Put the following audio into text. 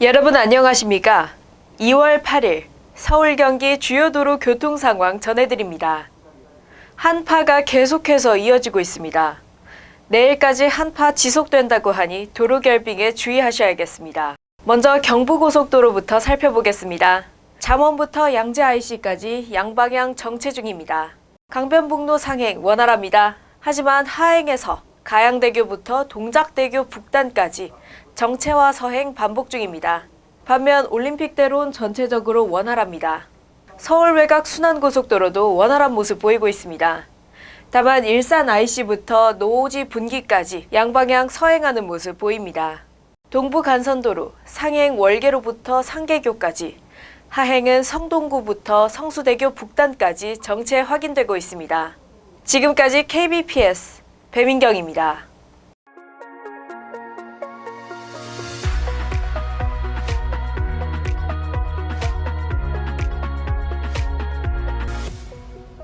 여러분 안녕하십니까? 2월 8일 서울 경기 주요 도로 교통 상황 전해드립니다. 한파가 계속해서 이어지고 있습니다. 내일까지 한파 지속된다고 하니 도로 결빙에 주의하셔야겠습니다. 먼저 경부고속도로부터 살펴보겠습니다. 잠원부터 양재 IC까지 양방향 정체 중입니다. 강변북로 상행 원활합니다. 하지만 하행에서 가양대교부터 동작대교 북단까지 정체와 서행 반복 중입니다. 반면 올림픽대로는 전체적으로 원활합니다. 서울 외곽 순환고속도로도 원활한 모습 보이고 있습니다. 다만 일산 IC부터 노오지 분기까지 양방향 서행하는 모습 보입니다. 동부 간선도로 상행 월계로부터 상계교까지 하행은 성동구부터 성수대교 북단까지 정체 확인되고 있습니다. 지금까지 KBPS 배민경입니다.